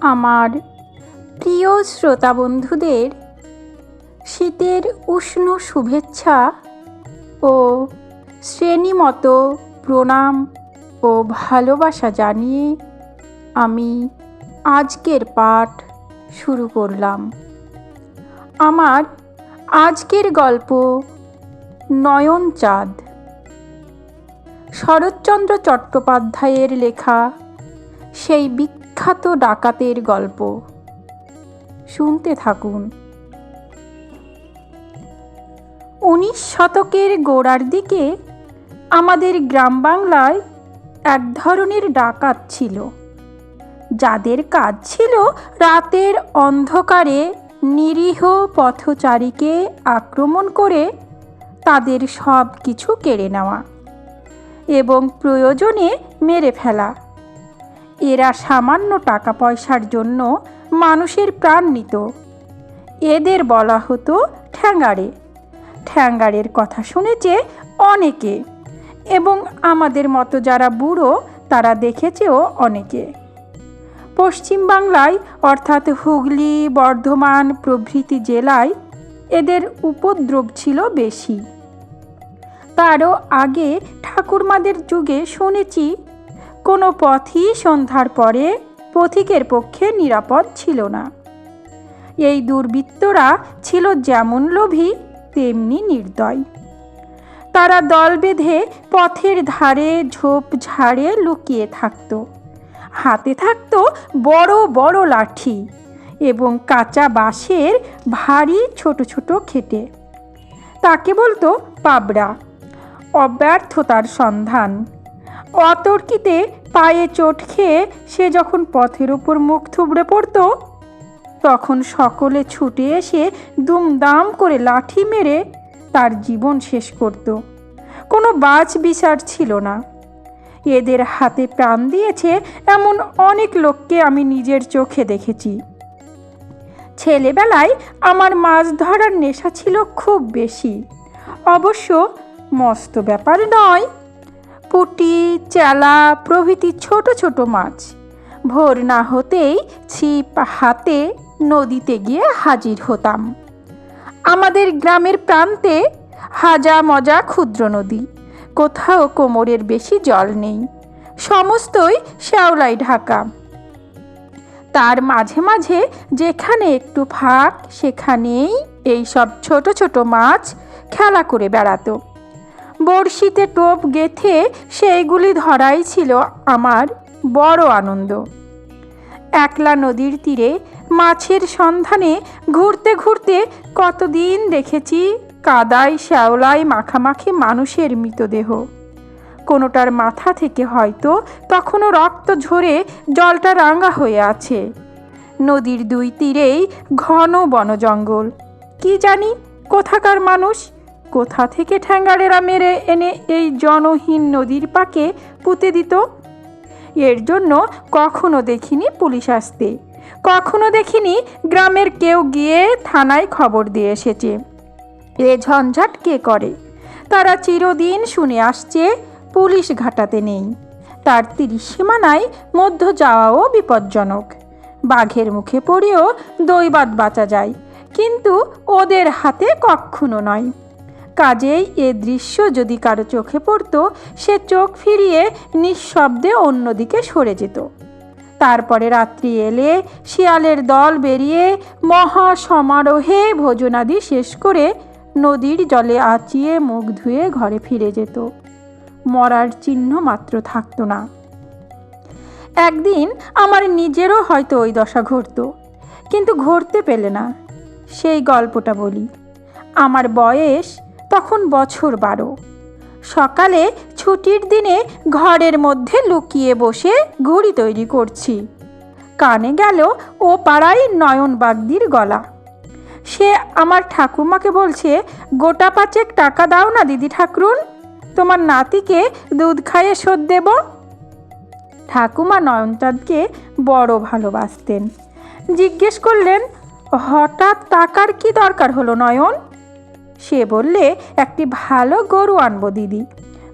আমার প্রিয় শ্রোতা বন্ধুদের শীতের উষ্ণ শুভেচ্ছা ও শ্রেণীমতো প্রণাম ও ভালোবাসা জানিয়ে আমি আজকের পাঠ শুরু করলাম। আমার আজকের গল্প নয়ন চাঁদ শরৎচন্দ্র চট্টোপাধ্যায়ের লেখা সেই বিখ্যাত ডাকাতের গল্প। শুনতে থাকুন। উনিশ শতকের গোড়ার দিকে আমাদের গ্রাম বাংলায় এক ধরনের ডাকাত ছিল। যাদের কাজ ছিল রাতের অন্ধকারে নিরীহ পথচারীকে আক্রমণ করে তাদের সব কিছু কেড়ে নেওয়া এবং প্রয়োজনে মেরে ফেলা। এরা সামান্য টাকা পয়সার জন্য মানুষের প্রাণ নিত। এদের বলা হতো ঠ্যাঙ্গারে। ঠ্যাঙ্গারের কথা শুনেছে অনেকে, এবং আমাদের মতো যারা বুড়ো, তারা দেখেছেও অনেকে। পশ্চিমবাংলায় অর্থাৎ হুগলি, বর্ধমান প্রভৃতি জেলায়, এদের উপদ্রব ছিল বেশি। তারও আগে ঠাকুরমাদের যুগে শুনেছি কোনো পথই সন্ধ্যার পরে পথিকের পক্ষে নিরাপদ ছিল না। এই দুর্বৃত্তরা ছিল যেমন লোভী, তেমনি নির্দয়। তারা দল বেঁধে পথের ধারে ঝোপ ঝাড়ে লুকিয়ে থাকত। হাতে থাকত বড় বড় লাঠি এবং কাঁচা বাঁশের ভারী ছোট ছোট খেটে। তাকে বলতো পাবড়া, অব্যর্থতার সন্ধান। অতর্কিতে পায়ে চোট খেয়ে সে যখন পথের ওপর মুখ থুবড়ে পড়তো, তখন সকলে ছুটে এসে দুমদাম করে লাঠি মেরে তার জীবন শেষ করত। কোনো বাজ বিচার ছিল না। এদের হাতে প্রাণ দিয়েছে এমন অনেক লোককে আমি নিজের চোখে দেখেছি। ছেলেবেলায় আমার মাছ ধরার নেশা ছিল খুব বেশি। অবশ্য মস্ত ব্যাপার নয় পুটি, চেলা প্রভৃতি ছোট ছোট মাছ। ভোর না হতেই ছিপ হাতে নদীতে গিয়ে হাজির হতাম। আমাদের গ্রামের প্রান্তে হাজা মজা ক্ষুদ্র নদী। কোথাও কোমরের বেশি জল নেই। সমস্তই শ্যাওলায় ঢাকা। তার মাঝে মাঝে যেখানে একটু ফাঁক, সেখানেই এই সব ছোট ছোট মাছ খেলা করে বেড়াতো। বড়শিতে টোপ গেথে সেইগুলি ধরাই ছিল আমার বড় আনন্দ। একলা নদীর তীরে মাছের সন্ধানে ঘুরতে ঘুরতে কতদিন দেখেছি কাদায় শ্যাওলায় মাখামাখি মানুষের মৃতদেহ। কোনোটার মাথা থেকে হয়তো তখনও রক্ত ঝরে জলটা রাঙা হয়ে আছে। নদীর দুই তীরেই ঘন বনজঙ্গল। কি জানি, কোথাকার মানুষ কোথা থেকে ঠ্যাঙ্গারেরা মেরে এনে এই জনহীন নদীর পাকে পুঁতে দিত? এর জন্য কখনো দেখিনি পুলিশ আসতে। কখনো দেখিনি গ্রামের কেউ গিয়ে থানায় খবর দিয়ে এসেছে। এ ঝঞ্ঝাট কে করে? তারা চিরদিন শুনে আসছে পুলিশ ঘাটাতে নেই। তার তিরিশ সীমানায় মধ্য যাওয়াও বিপজ্জনক। বাঘের মুখে পড়েও দৈবাত বাঁচা যায়। কিন্তু ওদের হাতে কক্ষণো নয়। কাজেই এ দৃশ্য যদি কারও চোখে পড়তো, সে চোখ ফিরিয়ে নিঃশব্দে অন্যদিকে সরে যেত। তারপরে রাত্রি এলে শিয়ালের দল বেরিয়ে মহা সমারোহে ভোজনাদি শেষ করে নদীর জলে আচিয়ে মুখ ধুয়ে ঘরে ফিরে যেত। মরার চিহ্ন মাত্র থাকতো না। একদিন আমার নিজেরও হয়তো ওই দশা ঘটতো, কিন্তু ঘটতে পেলে না। সেই গল্পটা বলি। আমার বয়স তখন বছর বারো। সকালে ছুটির দিনে ঘরের মধ্যে লুকিয়ে বসে ঘড়ি তৈরি করছি। কানে গেল ও পাড়ায় নয়ন বাগদির গলা। সে আমার ঠাকুমাকে বলছে, গোটা পাঁচেক টাকা দাও না দিদি ঠাকুরুন। তোমার নাতিকে দুধ খাইয়ে শোধ দেব। ঠাকুমা নয়নচাঁদকে বড় ভালোবাসতেন। জিজ্ঞেস করলেন, হঠাৎ টাকার কি দরকার হলো নয়ন? সে বললে, একটি ভালো গরু আনব, দিদি।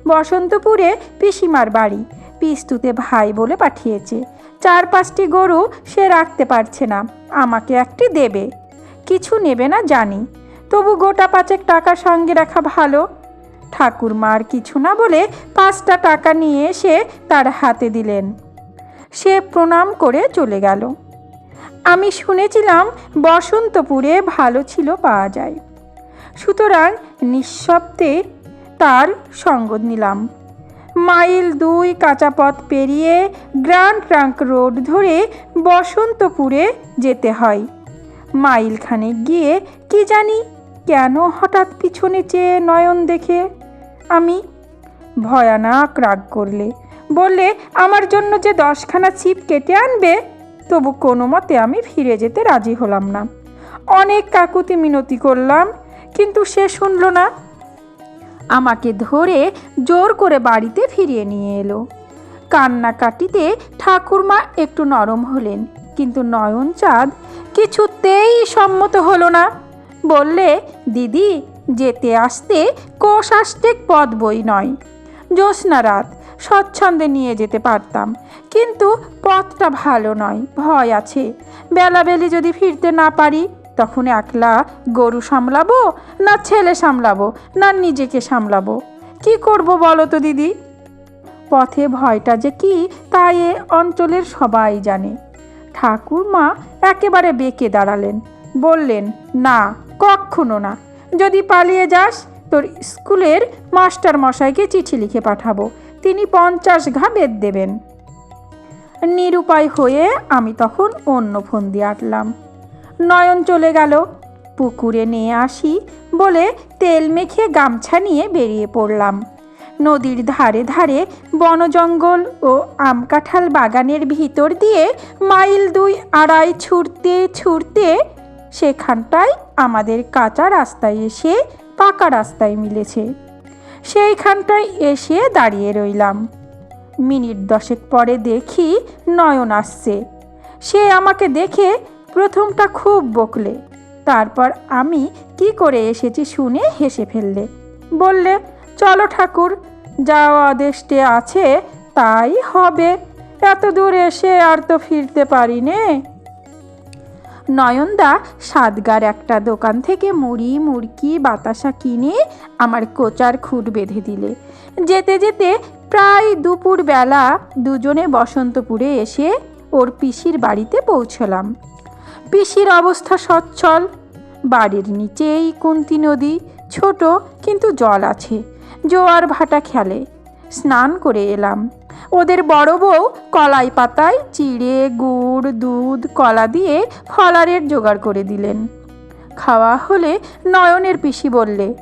বসন্তপুরে পিসিমার বাড়ি। পিস্তুতে ভাই বলে পাঠিয়েছে, চার পাঁচটি গরু সে রাখতে পারছে না, আমাকে একটি দেবে। কিছু নেবে না, জানি, তবু গোটা পাঁচেক টাকা সঙ্গে রাখা ভালো। ঠাকুরমার কিছু না বলে পাঁচটা টাকা নিয়ে এসে তার হাতে দিলেন। সে প্রণাম করে চলে গেল। আমি শুনেছিলাম বসন্তপুরে ভালো ছিল পাওয়া যায়। সুতরাং নিঃশব্দে তার সঙ্গ নিলাম। মাইল দুই কাঁচা পথ পেরিয়ে গ্র্যান্ড ট্রাঙ্ক রোড ধরে বসন্তপুরে যেতে হয়। মাইলখানে গিয়ে কি জানি কেন হঠাৎ পিছনে চেয়ে নয়ন দেখে আমি ভয়ানক রাগ করলে। বললে, আমার জন্য যে দশখানা ছিপ কেটে আনবে, তবু কোনো মতে আমি ফিরে যেতে রাজি হলাম না। অনেক কাকুতি মিনতি করলাম কিন্তু সে শুনল না। আমাকে ধরে জোর করে বাড়িতে ফিরিয়ে নিয়ে এলো। কান্নাকাটিতে ঠাকুরমা একটু নরম হলেন, কিন্তু নয়ন চাঁদ কিছুতেই সম্মত হলো না। বললে, দিদি, যেতে আসতে কোষ আষ্টেক পদ বই নয়। জ্যোৎস্না রাত স্বচ্ছন্দে নিয়ে যেতে পারতাম, কিন্তু পথটা ভালো নয়, ভয় আছে। বেলাবেলি যদি ফিরতে না পারি তখন একলা গরু সামলাবো না ছেলে সামলাবো না নিজেকে সামলাবো? কি করব বলো তো দিদি? পথে ভয়টা যে কি, তা এ অঞ্চলের সবাই জানে। ঠাকুরমা একেবারে বেঁকে দাঁড়ালেন, বললেন, না, কক্ষনো না। যদি পালিয়ে যাস, তোর স্কুলের মাস্টার মশাইকে চিঠি লিখে পাঠাবো। তিনি পঞ্চাশ ঘা বেদ দেবেন। নিরুপায় হয়ে আমি তখন অন্য ফোন দিয়ে আটলাম। নয়ন চলে গেল। পুকুরে নিয়ে আসি বলে তেল মেখে গামছা নিয়ে বেরিয়ে পড়লাম। নদীর ধারে ধারে বনজঙ্গল ও আম কাঁঠাল বাগানের ভিতর দিয়ে মাইল দুই আড়াই ছুটতে ছুটতে সেখানটায় আমাদের কাঁচা রাস্তায় এসে পাকা রাস্তায় মিলেছে। সেইখানটায় এসে দাঁড়িয়ে রইলাম। মিনিট দশেক পরে দেখি নয়ন আসছে। সে আমাকে দেখে প্রথমটা খুব বকলে। তারপর আমি কি করে এসেছি শুনে হেসে ফেললে। বললে, চলো ঠাকুর যা আদেশটে আছে, তাই হবে। এত দূর এসে আর তো ফিরতে পারি নে নয়নদা সাদগার একটা দোকান থেকে মুড়ি, মুড়কি, বাতাসা কিনে আমার কোচার খুঁট বেঁধে দিলে। যেতে যেতে প্রায় দুপুর বেলা দুজনে বসন্তপুরে এসে ওর পিসির বাড়িতে পৌঁছলাম। পিসির অবস্থা সচ্ছল। বাড়ির নিচেই কুন্তি নদী, ছোট কিন্তু জল আছে, জোয়ার ভাটা খেলে। স্নান করে এলাম। ওদের বড় বউ কলাই পাতায় চিড়ে, গুড়, দুধ, কলা দিয়ে ফলারের জোগাড় করে দিলেন। খাওয়া হলে নয়নের পিসি বললে,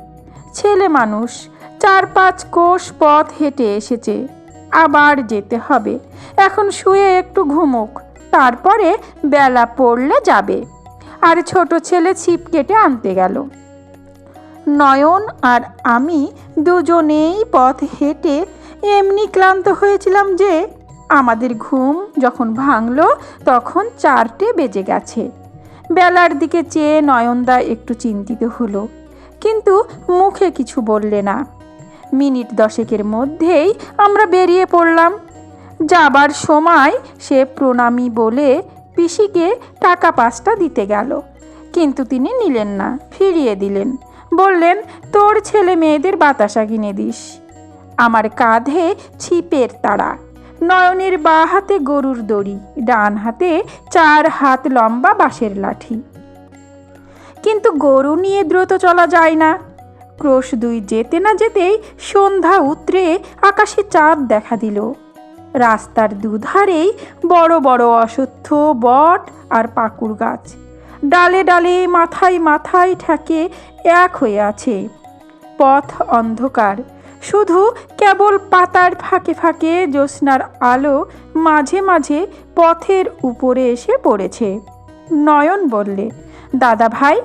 ছেলে মানুষ চার পাঁচ কোষ পথ হেঁটে এসেছে, আবার যেতে হবে। এখন শুয়ে একটু ঘুমুক। তারপরে বেলা পড়লে যাবে। আর ছোট ছেলে ছিপ কেটে আনতে গেল। নয়ন আর আমি দুজনেই পথ হেঁটে এমনি ক্লান্ত হয়েছিলাম যে আমাদের ঘুম যখন ভাঙল তখন চারটে বেজে গেছে। বেলার দিকে চেয়ে নয়নদা একটু চিন্তিত হলো, কিন্তু মুখে কিছু বললে না। মিনিট দশেকের মধ্যেই আমরা বেরিয়ে পড়লাম। যাবার সময় সে প্রণামী বলে পিসিকে টাকা পাঁচটা দিতে গেল। কিন্তু তিনি নিলেন না, ফিরিয়ে দিলেন। বললেন, তোর ছেলে মেয়েদের বাতাসা কিনে দিস। আমার কাঁধে ছিপের তারা, নয়নের বা হাতে গরুর দড়ি, ডান হাতে চার হাত লম্বা বাঁশের লাঠি। কিন্তু গরু নিয়ে দ্রুত চলা যায় না। ক্রোশ দুই যেতে না যেতেই সন্ধ্যা উতরে আকাশে চাঁদ দেখা দিল। রাস্তার দুধারেই বড় বড় অশ্বত্থ বট আর পাকুর গাছ। ডালে ডালে, মাথায় মাথায় ঠেকে এক হয়ে আছে। পথ অন্ধকার। শুধু কেবল পাতার ফাঁকে ফাঁকে জ্যোৎস্নার আলো মাঝে মাঝে পথের উপরে এসে পড়েছে। নয়ন বললে, দাদা ভাই,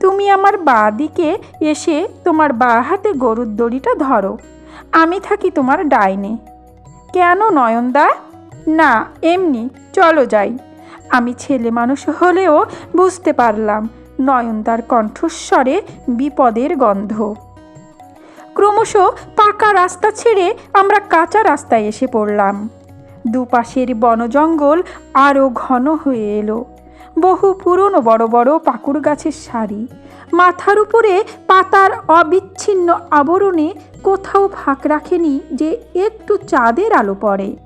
তুমি আমার বা দিকে এসে তোমার বা হাতে গরুর দড়িটা ধরো। আমি থাকি তোমার ডাইনে। কেন নয়নদা? না, এমনি, চলো যাই। আমি ছেলে মানুষ হলেও বুঝতে পারলাম নয়নদার কণ্ঠস্বরে বিপদের গন্ধ। ক্রমশ পাকা রাস্তা ছেড়ে আমরা কাঁচা রাস্তায় এসে পড়লাম। দুপাশের বনজঙ্গল আরও ঘন হয়ে এলো। বহু পুরনো বড় বড় পাকুড় গাছের সারি। মাথার উপরে পাতার অবিচ্ছিন্ন আবরণে কোথাও ফাঁক রাখেনি যে একটু চাঁদের আলো পড়ে।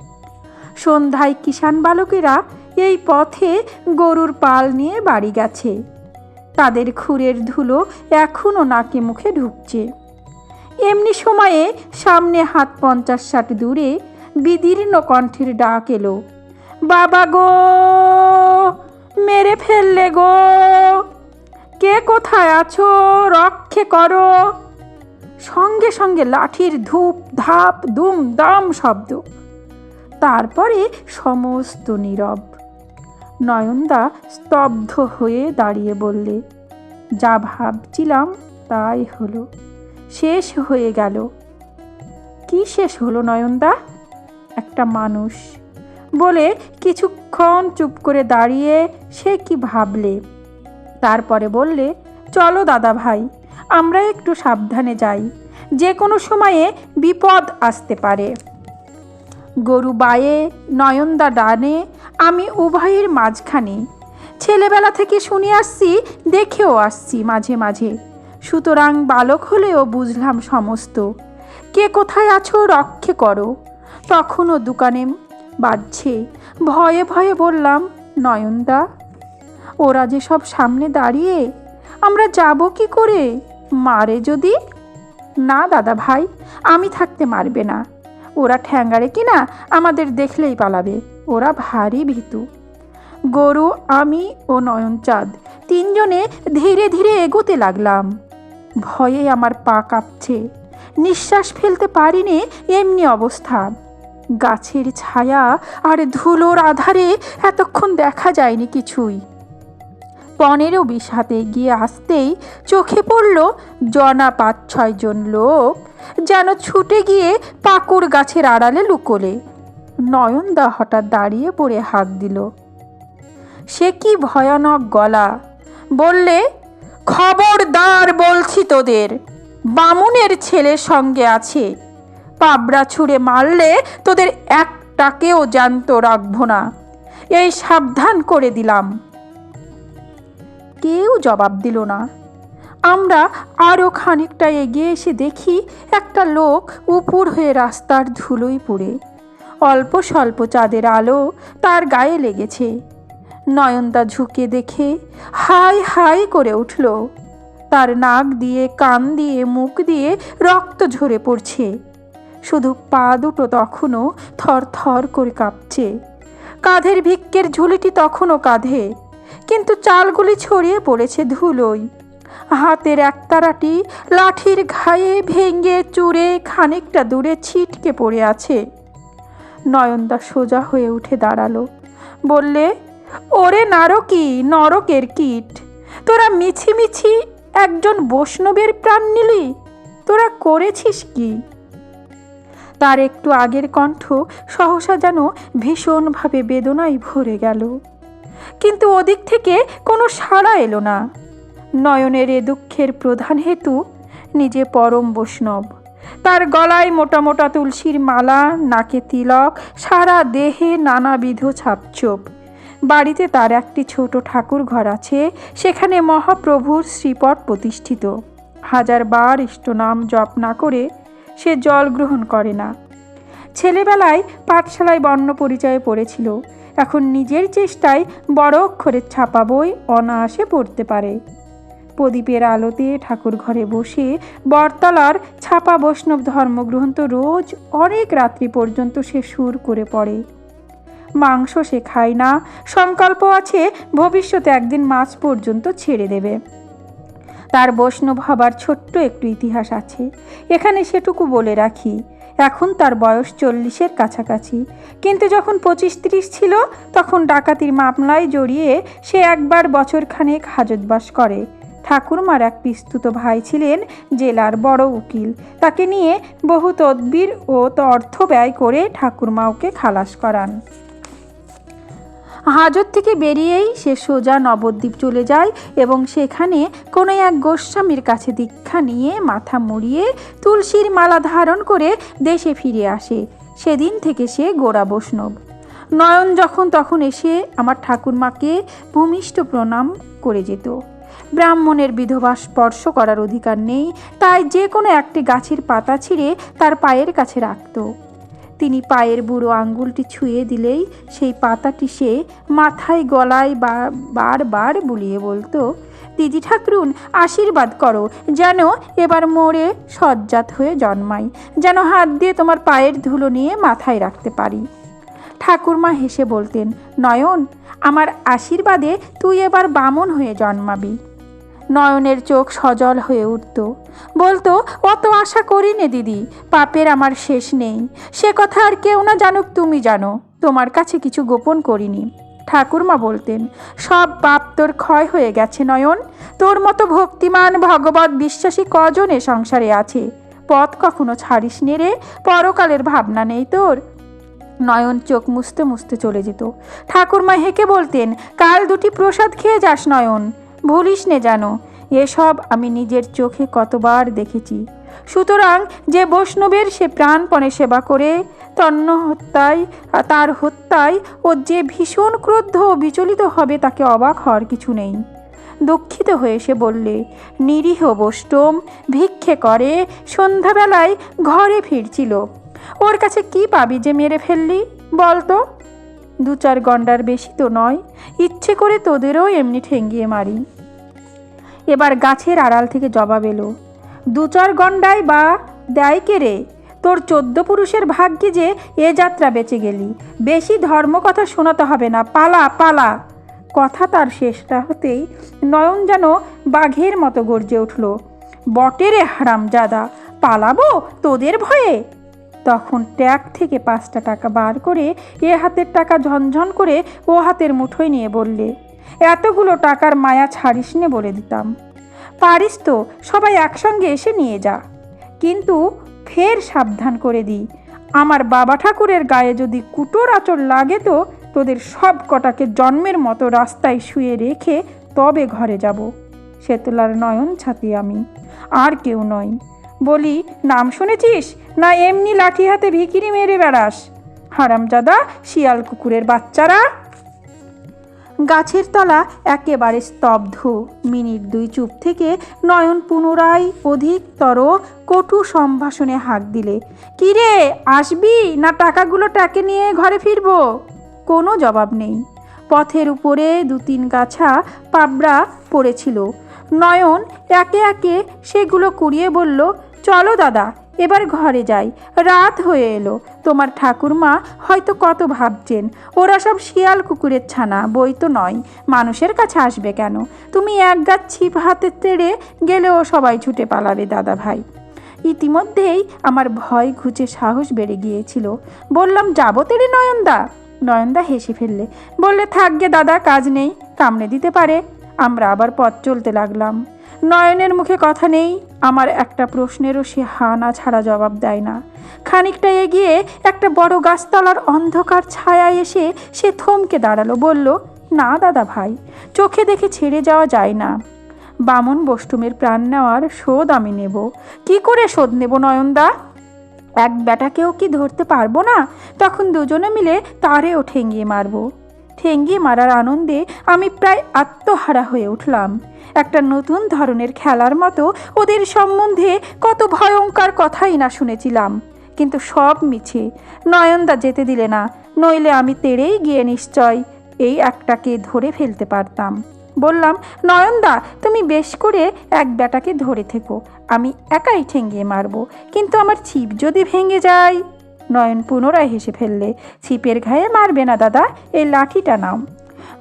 সন্ধ্যায় কিষাণ বালকেরা এই পথে গরুর পাল নিয়ে বাড়ি গেছে। তাদের খুরের ধুলো এখনও নাকে মুখে ঢুকছে। এমনি সময়ে সামনে হাত পঞ্চাশ ষাট দূরে বিদীর্ণ কণ্ঠের ডাক এলো, বাবা গো, মেরে ফেললে গো কে কোথায় আছো? রক্ষে করো। সঙ্গে সঙ্গে লাঠির ধূপ, ধাপ, দুম, দাম শব্দ। তারপরে সমস্ত নীরব। নয়নদা স্তব্ধ হয়ে দাঁড়িয়ে বললে, যা ভাবছিলাম তাই হলো। শেষ হয়ে গেল। কি শেষ হলো নয়নদা? একটা মানুষ। বলে কিছুক্ষণ চুপ করে দাঁড়িয়ে সে কি ভাবলে? তারপরে বললে, চলো দাদা ভাই, আমরা একটু সাবধানে যাই। যে কোনো সময়ে বিপদ আসতে পারে। গরু বায়ে, নয়নদা ডানে, আমি উভয়ের মাঝখানে। ছেলেবেলা থেকে শুনে আসছি, দেখেও আসছি মাঝে মাঝে। সুতরাং বালক হলেও বুঝলাম সমস্ত। কে কোথায় আছো রক্ষে করো? তখনও দোকানে বাজছে। ভয়ে ভয়ে বললাম, নয়নদা ওরা যে সব সামনে দাঁড়িয়ে, আমরা যাব কি করে? মারে যদি? না, দাদা ভাই, আমি থাকতে মারবে না। ওরা ঠ্যাঙ্গারে কিনা আমাদের দেখলেই পালাবে। ওরা ভারী ভীতু। গরু, আমি ও নয়নচাঁদ তিনজনে ধীরে ধীরে এগোতে লাগলাম। ভয়ে আমার পা কাঁপছে। নিঃশ্বাস ফেলতে পারিনি এমনি অবস্থা। গাছের ছায়া আর ধুলোর আধারে এতক্ষণ দেখা যায়নি কিছুই। পনেরো বিশ হাতে গিয়ে আসতেই চোখে পড়ল জনা পাঁচ ছয়জন লোক, যেন ছুটে গিয়ে পাকুড় গাছের আড়ালে লুকোলে। নয়নদা হঠাৎ দাঁড়িয়ে পড়ে হাত দিল। সে কি ভয়ানক গলা? বললে, খবরদার বলছি তোদের, বামুনের ছেলের সঙ্গে আছে। পাবড়া ছুঁড়ে মারলে তোদের একটাকেও জানত রাখব না। এই সাবধান করে দিলাম। কেউ জবাব দিল না। আমরা আরও খানিকটা এগিয়ে এসে দেখি একটা লোক উপুর হয়ে রাস্তার ধুলোই পড়ে। অল্প স্বল্প চাঁদের আলো তার গায়ে লেগেছে। নয়নদা ঝুঁকে দেখে হাই হাই করে উঠল। তার নাক দিয়ে, কান দিয়ে, মুখ দিয়ে রক্ত ঝরে পড়ছে। শুধু পা দুটো তখনও থর থর করে কাঁপছে। কাঁধের ভিক্ষের ঝুলিটি তখনও কাঁধে। কিন্তু চালগুলি ছড়িয়ে পড়েছে ধুলোয়। হাতের একতারাটি লাঠির ঘায়ে ভেঙে চুরে খানিকটা দূরে ছিটকে পড়ে আছে। নয়নদা সোজা হয়ে উঠে দাঁড়াল। বললে, ওরে নারকি, নরকের কীট, তোরা মিছিমিছি একজন বৈষ্ণবের প্রাণ নিলি? তোরা করেছিস কি? তার একটু আগের কণ্ঠ সহসা যেন ভীষণভাবে বেদনায় ভরে গেল। কিন্তু ওদিক থেকে কোনো সাড়া এলো না। নয়নের এ দুঃখের প্রধান হেতু নিজে পরম বৈষ্ণব। তার গলায় মোটা মোটা তুলসীর মালা, নাকে তিলক, সারা দেহে নানাবিধ ছাপছোপ। বাড়িতে তার একটি ছোট ঠাকুর ঘর আছে, সেখানে মহাপ্রভুর শ্রীপট প্রতিষ্ঠিত। হাজার বার ইষ্টনাম জপ না করে সে জল গ্রহণ করে না। ছেলেবেলায় পাঠশালায় বর্ণ পরিচয়ে পড়েছিল। এখন নিজের চেষ্টায় বড় অক্ষরের ছাপা বই অনায়াসে পড়তে পারে। প্রদীপের আলোতে ঠাকুর ঘরে বসে বরতলার ছাপা বৈষ্ণব ধর্মগ্রন্থ রোজ অনেক রাত্রি পর্যন্ত সে সুর করে পড়ে। মাংস সে খায় না, সংকল্প আছে ভবিষ্যতে একদিন মাছ পর্যন্ত ছেড়ে দেবে। তার বৈষ্ণব হবার ছোট্ট একটু ইতিহাস আছে। এখানে সেটুকু বলে রাখি। এখন তার বয়স চল্লিশের কাছাকাছি। কিন্তু যখন পঁচিশ ত্রিশ ছিল, তখন ডাকাতির মামলায় জড়িয়ে সে একবার বছরখানেক হাজতবাস করে। ঠাকুরমার এক পিস্তুত ভাই ছিলেন জেলার বড় উকিল। তাকে নিয়ে বহু তদবির ও অর্থ ব্যয় করে ঠাকুরমা ওকে খালাস করান। হাজত থেকে বেরিয়েই সে সোজা নবদ্বীপ চলে যায় এবং সেখানে কোনো এক গোস্বামীর কাছে দীক্ষা নিয়ে মাথা মুড়িয়ে তুলসীর মালা ধারণ করে দেশে ফিরে আসে। সেদিন থেকে সে গোড়া বৈষ্ণব। নয়ন যখন তখন এসে আমার ঠাকুরমাকে ভূমিষ্ঠ প্রণাম করে যেত। ব্রাহ্মণের বিধবা স্পর্শ করার অধিকার নেই, তাই যে কোনো একটি গাছের পাতা ছিঁড়ে তার পায়ের কাছে রাখত। তিনি পায়ের বুড়ো আঙ্গুলটি ছুঁয়ে দিলেই সেই পাতাটি সে মাথায় গলায় বারবার বুলিয়ে বলতো দিদি ঠাকরুন, আশীর্বাদ করো, যেন এবার মোড়ে সজ্জাত হয়ে জন্মাই, যেন হাত দিয়ে তোমার পায়ের ধুলো নিয়ে মাথায় রাখতে পারি। ঠাকুরমা হেসে বলতেন, নয়ন, আমার আশীর্বাদে তুই এবার বামন হয়ে জন্মাবি। নয়নের চোখ সজল হয়ে উঠত। বলতো, অত আশা করি নে দিদি, পাপের আমার শেষ নেই। সে কথা আর কেউ না জানুক তুমি জানো, তোমার কাছে কিছু গোপন করিনি। ঠাকুরমা বলতেন, সব পাপ তোর ক্ষয় হয়ে গেছে নয়ন। তোর মতো ভক্তিমান ভগবত বিশ্বাসী কজন এ সংসারে আছে? পথ কখনো ছাড়িস নে রে, পরকালের ভাবনা নেই তোর। নয়ন চোখ মুছতে মুছতে চলে যেত। ঠাকুরমা হেঁকে বলতেন, কাল দুটি প্রসাদ খেয়ে যাস নয়ন। ভুলিস নে জানো, এসব আমি নিজের চোখে কতবার দেখেছি। সুতরাং যে বৈষ্ণবের সে প্রাণপণে সেবা করে, তন্ন হত্যায়, তার হত্যায় ও যে ভীষণ ক্রুদ্ধ ও বিচলিত হবে তাকে অবাক হওয়ার কিছু নেই। দুঃখিত হয়ে সে বললে, নিরীহ বৈষ্ণব, ভিক্ষে করে, সন্ধ্যাবেলায় ঘরে ফিরছিল। ওর কাছে কি পাবি যে মেরে ফেললি, বল তো। দু চার গন্ডার বেশি তো নয়, ইচ্ছে করে তোদেরও এমনি ঠেঙ্গিয়ে মারি। এবার গাছের আড়াল থেকে জবাব এলো, দু চার গন্ডায় বা দেয় কে রে? তোর চোদ্দ পুরুষের ভাগ্যে যে এ যাত্রা বেঁচে গেলি। বেশি ধর্ম কথা শোনাতে হবে না, পালা পালা। কথা তার শেষটা হতেই নয়ন যেন বাঘের মতো গর্জে উঠল বটেরে হারামজাদা, পালাবো তোদের ভয়ে? তখন ট্যাগ থেকে পাঁচটা টাকা বার করে এ হাতের টাকা ঝনঝন করে ও হাতের মুঠোয় নিয়ে বললে এতগুলো টাকার মায়া ছাড়িস নে বলে দিতাম। পারিস তো সবাই একসঙ্গে এসে নিয়ে যা। কিন্তু ফের সাবধান করে দিই আমার বাবা ঠাকুরের গায়ে যদি কুটোর আচর লাগে তো তোদের সব কটাকে জন্মের মতো রাস্তায় শুয়ে রেখে তবে ঘরে যাব। শেতলার নয়ন ছাতি আমি। আর কেউ নয়। বলি, নাম শুনেছিস? না এমনি লাঠি হাতে ভিকিরি মেরে বেড়াস? হারামজাদা, শিয়াল কুকুরের বাচ্চারা? গাছের তলা একেবারে স্তব্ধ। মিনিট দুই চুপ থেকে নয়ন পুনরায় অধিকতর কটু সম্ভাষণে হাঁক দিলে, কিরে, আসবি না টাকাগুলো ট্যাকে নিয়ে ঘরে ফিরবো? কোনো জবাব নেই। পথের উপরে দু তিন গাছা পাবড়া পড়েছিল। নয়ন একে একে সেগুলো কুড়িয়ে বলল, চলো দাদা এবার ঘরে যাই। রাত হয়ে এলো। তোমার ঠাকুরমা হয়তো কত ভাবছেন, ওরা সব শিয়াল কুকুরের ছানা, বই তো নয়। মানুষের কাছে আসবে কেন? তুমি এক গাছ ছিপ হাতে তেড়ে গেলেও সবাই ছুটে পালাবে দাদা ভাই ইতিমধ্যেই আমার ভয় ঘুচে সাহস বেড়ে গিয়েছিল। বললাম, যাব তেরে নয়নদা? নয়নদা হেসে ফেললে, বললে থাকবে দাদা, কাজ নেই, কামড়ে দিতে পারে। আমরা আবার পথ চলতে লাগলাম। নয়নের মুখে কথা নেই। আমার একটা প্রশ্নেরও সে হা না ছাড়া জবাব দেয় না। খানিকটা এগিয়ে একটা বড় গাছতলার অন্ধকার ছায়া এসে সে থমকে দাঁড়াল, বলল, না, দাদা ভাই, চোখে দেখে ছেড়ে যাওয়া যায় না। বামন বষ্টুমের প্রাণ নেওয়ার শোধ আমি নেব। কি করে শোধ নেব, নয়নদা? এক বেটাকেও কি ধরতে পারব না? তখন দুজনে মিলে তারেও ঠেঙ্গিয়ে মারবো। ঠেঙ্গিয়ে মারার আনন্দে আমি প্রায় আত্মহারা হয়ে উঠলাম। একটা নতুন ধরনের খেলার মতো ওদের সম্বন্ধে কত ভয়ঙ্কর কথাই না শুনেছিলাম। কিন্তু সব মিছে। নয়নদা যেতে দিলে না, নইলে আমি তেড়েই গিয়ে নিশ্চয় এই একটাকে ধরে ফেলতে পারতাম। বললাম, নয়নদা, তুমি বেশ করে এক বেটাকে ধরে থেকো। আমি একাই ঠেঙ্গিয়ে মারবো। কিন্তু আমার ছিপ যদি ভেঙে যায় নয়ন পুনরায় হেসে ফেললে, ছিপের ঘায়ে মারবে না দাদা, এই লাঠিটা নাও।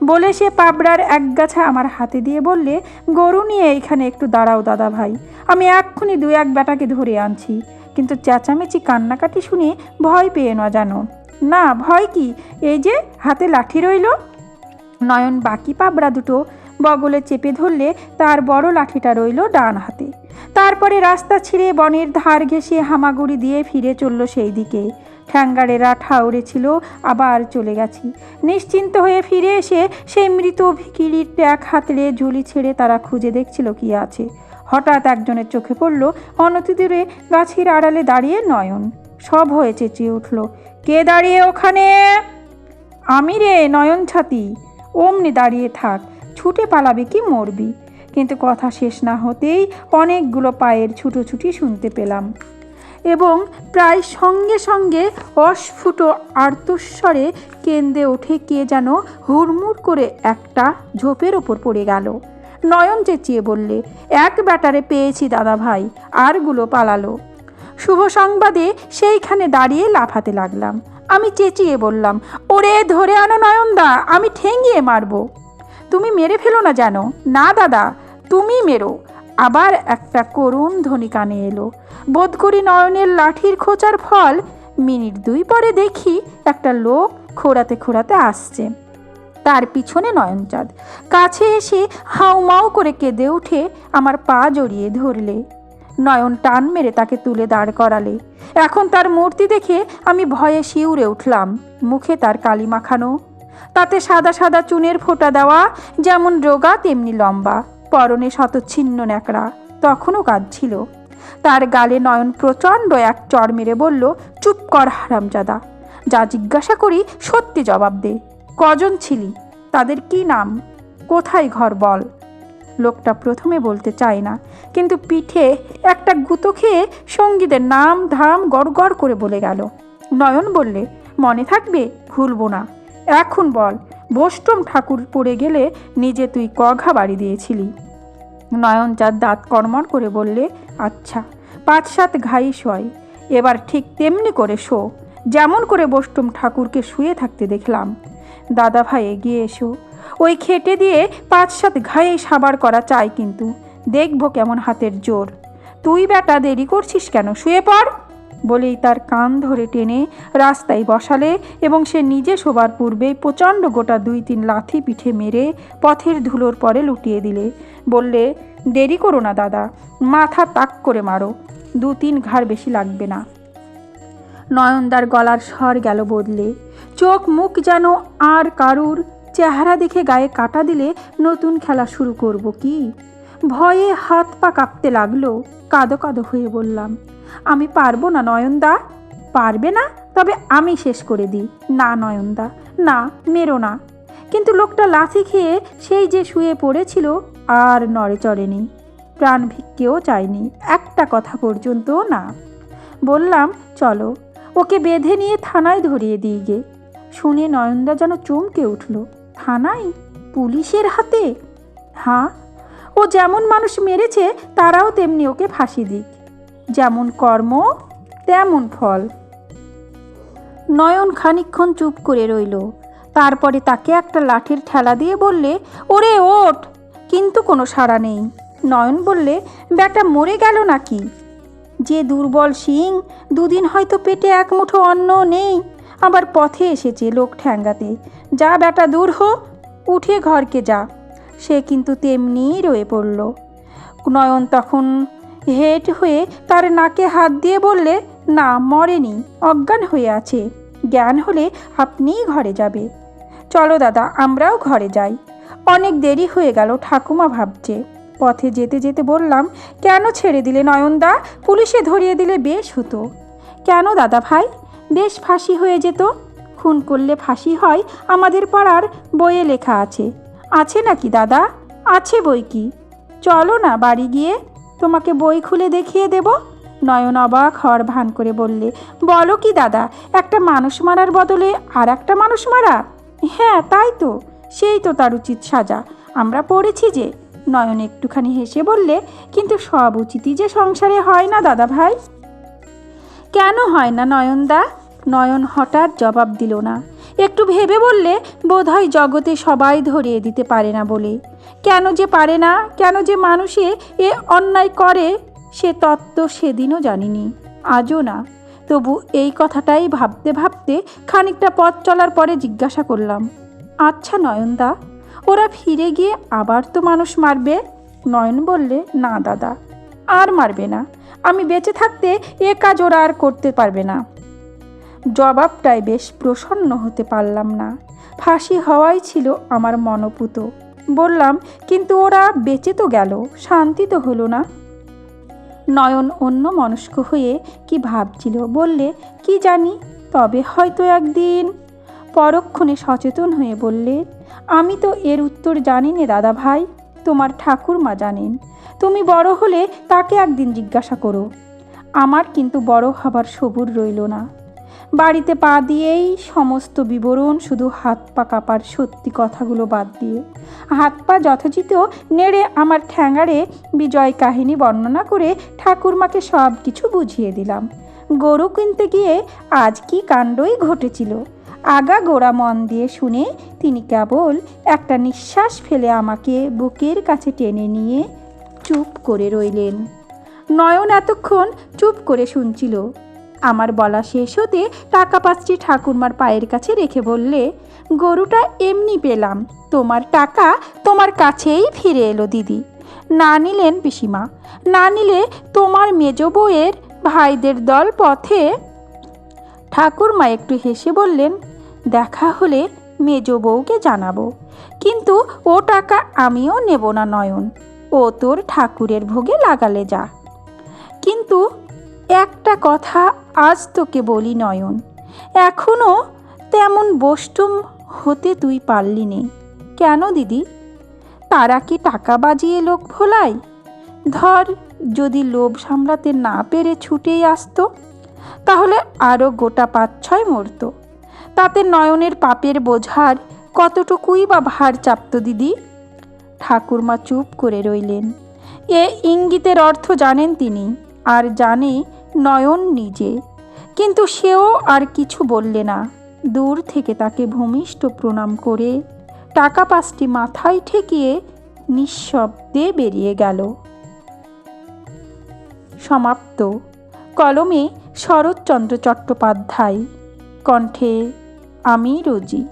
বলে সে পাবড়ার এক গাছা আমার হাতে দিয়ে বললে, গরু নিয়ে এখানে একটু দাঁড়াও দাদা ভাই, আমি এক্ষুনি দু এক বেটাকে ধরে আনছি। কিন্তু চেঁচামেচি কান্নাকাটি শুনে ভয় পেয়ে না জানো। না, ভয় কি? এই যে, হাতে লাঠি রইল। নয়ন বাকি পাবড়া দুটো বগলে চেপে ধরলে, তার বড় লাঠিটা রইল ডান হাতে। তারপরে রাস্তা ছিঁড়ে বনের ধার ঘেঁষে হামাগুড়ি দিয়ে ফিরে চলল সেই দিকে। ঠ্যাঙ্গারেরা ঠাউরে ছিল, আবার চলে গেছি। নিশ্চিন্ত হয়ে ফিরে এসে সেই মৃত ভিকিরির ট্যাক হাতড়ে ঝুলি ছেড়ে তারা খুঁজে দেখছিল কি আছে। হঠাৎ একজনের চোখে পড়ল, অনতিদূরে গাছের আড়ালে দাঁড়িয়ে নয়ন। সব হয়ে চেঁচিয়ে উঠল, কে দাঁড়িয়ে ওখানে? আমি রে নয়ন ছাতি অমনি দাঁড়িয়ে থাক, ছুটে পালাবি কি মরবি? কিন্তু কথা শেষ না হতেই অনেকগুলো পায়ের ছুটোছুটি শুনতে পেলাম। এবং প্রায় সঙ্গে সঙ্গে অস্ফুট আর্তস্বরে কেন্দ্রে ওঠে কে যেন হুড়মুড় করে একটা ঝোপের ওপর পড়ে গেল। নয়ন চেঁচিয়ে বললে, এক ব্যাটারে পেয়েছি দাদা ভাই, আরগুলো পালালো। শুভ সংবাদে সেইখানে দাঁড়িয়ে লাফাতে লাগলাম। আমি চেঁচিয়ে বললাম, ওরে ধরে আনো নয়নদা, আমি ঠেঙিয়ে মারবো। তুমি মেরে ফেলো না জানো না দাদা তুমি মেরো। আবার একটা করুণ ধ্বনি কানে এলো। বোধ করি নয়নের লাঠির খোঁচার ফল। মিনিট দুই পরে দেখি একটা লোক খোঁড়াতে খোঁড়াতে আসছে। তার পিছনে নয়নচাঁদ। কাছে এসে হাউমাউ করে কেঁদে উঠে আমার পা জড়িয়ে ধরলে। নয়ন টান মেরে তাকে তুলে দাঁড় করালে। এখন তার মূর্তি দেখে আমি ভয়ে শিউরে উঠলাম। মুখে তার কালি মাখানো। তাতে সাদা সাদা চুনের ফোঁটা দেওয়া যেমন রোগা, তেমনি লম্বা। পরনে শতচ্ছিন্ন ন্যাকড়া তখনও কাঁদছিল। তার গালে নয়ন প্রচণ্ড এক চর মেরে বলল, চুপ কর হারামজাদা। যা জিজ্ঞাসা করি সত্যি জবাব দে। কজন ছিলি? তাদের কি নাম? কোথায় ঘর বল? লোকটা প্রথমে বলতে চায় না, কিন্তু পিঠে একটা গুঁতো খেয়ে সঙ্গীদের নাম ধাম গড় করে বলে গেল। নয়ন বললে, মনে থাকবে? ভুলবো না। এখন বল বষ্টম ঠাকুর পড়ে গেলে নিজে তুই কঘা বাড়ি দিয়েছিলি? নয়ন চাঁদ দাঁত কর্মর করে বললে আচ্ছা পাঁচ সাত ঘাই শোয়, এবার ঠিক তেমনি করে শো। যেমন করে বষ্টম ঠাকুরকে শুয়ে থাকতে দেখলাম। দাদা ভাই এগিয়ে এসো। ওই খেটে দিয়ে পাঁচ সাত ঘায়ে সাবার করা চাই কিন্তু। দেখব কেমন হাতের জোর। তুই বেটা দেরি করছিস কেন? শুয়ে পড়। বলেই তার কান ধরে টেনে রাস্তায় বসালে এবং সে নিজে শোবার পূর্বে প্রচণ্ড গোটা দুই তিন লাথি পিঠে মেরে পথের ধুলোর পরে লুটিয়ে দিলে। বললে, দেরি করো না দাদা, মাথা তাক করে মারো, দু তিন ঘাড় বেশি লাগবে না। নয়নদার গলার স্বর গেল বদলে। চোখ মুখ যেন আর কারুর, চেহারা দেখে গায়ে কাটা দিলে নতুন খেলা শুরু করব কি? ভয়ে হাত পা কাঁপতে লাগল, কাঁদো কাদো হয়ে বললাম আমি পারব না, নয়নদা। পারবে না, তবে আমি শেষ করে দিই। না, নয়নদা, না, মেরো না। কিন্তু লোকটা লাথি খেয়ে সেই যে শুয়ে পড়েছিল আর নড়ে চড়েনি। প্রাণ ভিক্ষেও চায়নি, একটা কথা পর্যন্ত না। বললাম, চলো, ওকে বেঁধে নিয়ে থানায় ধরিয়ে দিই গে। শুনে নয়নদা যেন চমকে উঠল। থানায়? পুলিশের হাতে? হ্যাঁ ও যেমন মানুষ মেরেছে, তারাও তেমনি ওকে ফাঁসি দিক। যেমন কর্ম, তেমন ফল। নয়ন খানিকক্ষণ চুপ করে রইল। তারপরে তাকে একটা লাঠির ঠেলা দিয়ে বললে, ওরে, ওঠ! কিন্তু কোনো সাড়া নেই। নয়ন বললে, ব্যাটা, মরে গেল নাকি? যে দুর্বল সিং দুদিন হয়তো পেটে এক মুঠো অন্ন নেই। আবার পথে এসেছে লোক ঠ্যাঙ্গাতে। যা, ব্যাটা, দূর হো, উঠে ঘরকে যা। সে কিন্তু তেমনিই রয়ে পড়ল। নয়ন তখন হেট হয়ে তার নাকে হাত দিয়ে বললে, না, মরেনি, অজ্ঞান হয়ে আছে। জ্ঞান হলে আপনিই ঘরে যাবে। চলো দাদা, আমরাও ঘরে যাই। অনেক দেরি হয়ে গেল, ঠাকুমা ভাবছে। পথে যেতে যেতে বললাম, কেন ছেড়ে দিলে নয়নদা? পুলিশে ধরিয়ে দিলে বেশ হতো। কেন দাদা ভাই? বেশ ফাঁসি হয়ে যেত। খুন করলে ফাঁসি হয়, আমাদের পাড়ার বইয়ে লেখা আছে। আছে নাকি দাদা? আছে বই কি? চলো না, বাড়ি গিয়ে তোমাকে বই খুলে দেখিয়ে দেব? নয়ন অবাক হওয়ার ভান করে বললে, বলো কি দাদা, একটা মানুষ মারার বদলে আর একটা মানুষ মারা? হ্যাঁ তাই তো, সেই তো তার উচিত সাজা। আমরা পড়েছি যে, নয়ন একটুখানি হেসে বললে, কিন্তু সব উচিতই যে সংসারে হয় না দাদা ভাই। কেন হয় না নয়নদা নয়ন হঠাৎ জবাব দিল না। একটু ভেবে বললে, বোধহয় জগতে সবাই ধরিয়ে দিতে পারে না বলে। কেন যে পারে না, কেন যে মানুষে এ অন্যায় করে, সে তত্ত্ব সেদিনও জানিনি, আজও না। তবু এই কথাটাই ভাবতে ভাবতে খানিকটা পথ চলার পরে জিজ্ঞাসা করলাম আচ্ছা নয়নদা, ওরা ফিরে গিয়ে আবার তো মানুষ মারবে? নয়ন বললে, না দাদা, আর মারবে না। আমি বেঁচে থাকতে এ কাজ ওরা আর করতে পারবে না। জবাবটায় বেশ প্রসন্ন হতে পারলাম না। ফাঁসি হওয়াই ছিল আমার মনোপুত। বললাম, কিন্তু ওরা বেঁচে তো গেল, শান্তি তো হলো না। নয়ন অন্য মনস্ক হয়ে কি ভাবছিল, বললে, কি জানি, তবে হয়তো একদিন। পরক্ষণে সচেতন হয়ে বললে, আমি তো এর উত্তর জানি নে দাদা ভাই, তোমার ঠাকুরমা জানেন। তুমি বড় হলে তাকে একদিন জিজ্ঞাসা করো। আমার কিন্তু বড় হবার সবুর রইল না। বাড়িতে পা দিয়েই সমস্ত বিবরণ শুধু হাত পা কাপার সত্যি কথাগুলো বাদ দিয়ে। হাত পা যথোচিত নেড়ে আমার ঠ্যাঙাড়ে বিজয় কাহিনী বর্ণনা করে ঠাকুরমাকে সব কিছু বুঝিয়ে দিলাম। গরু কিনতে গিয়ে আজ কি কাণ্ডই ঘটেছিল? আগা গোড়া মন দিয়ে শুনে তিনি কেবল একটা নিঃশ্বাস ফেলে আমাকে বুকের কাছে টেনে নিয়ে চুপ করে রইলেন। নয়ন এতক্ষণ চুপ করে শুনছিল। আমার বলা শেষ হতে টাকা পাঁচটি ঠাকুরমার পায়ের কাছে রেখে বললে, গরুটা এমনি পেলাম, তোমার টাকা তোমার কাছেই ফিরে এলো দিদি। না নিলেন পিসিমা, না নিলে তোমার মেজ বউয়ের ভাইদের দল পথে ঠাকুরমা একটু হেসে বললেন, দেখা হলে মেজ বউকে জানাব, কিন্তু ও টাকা আমিও নেব না নয়ন, ও তোর ঠাকুরের ভোগে লাগালে যা। কিন্তু একটা কথা আজ তোকে বলি নয়ন। এখনও তেমন বষ্টম হতে তুই পারলি নে। কেন দিদি? তারা কি টাকা বাজিয়ে লোক ভোলায়? ধর, যদি লোভ সামলাতে না পেরে ছুটেই আসতো, তাহলে আরও গোটা পাঁচ ছয় মরতো। তাতে নয়নের পাপের বোঝার কতটুকুই বা ভার চাপত দিদি? ঠাকুরমা চুপ করে রইলেন। এ ইঙ্গিতের অর্থ জানেন তিনি। আর জানে নয়ন নিজে। কিন্তু সেও আর কিছু বললে না। দূর থেকে তাকে ভূমিষ্ঠ প্রণাম করে টাকা পাঁচটি মাথায় ঠেকিয়ে নিঃশব্দে বেরিয়ে গেল। সমাপ্ত। কলমে শরৎচন্দ্র চট্টোপাধ্যায়। কণ্ঠে, আমি রোজি।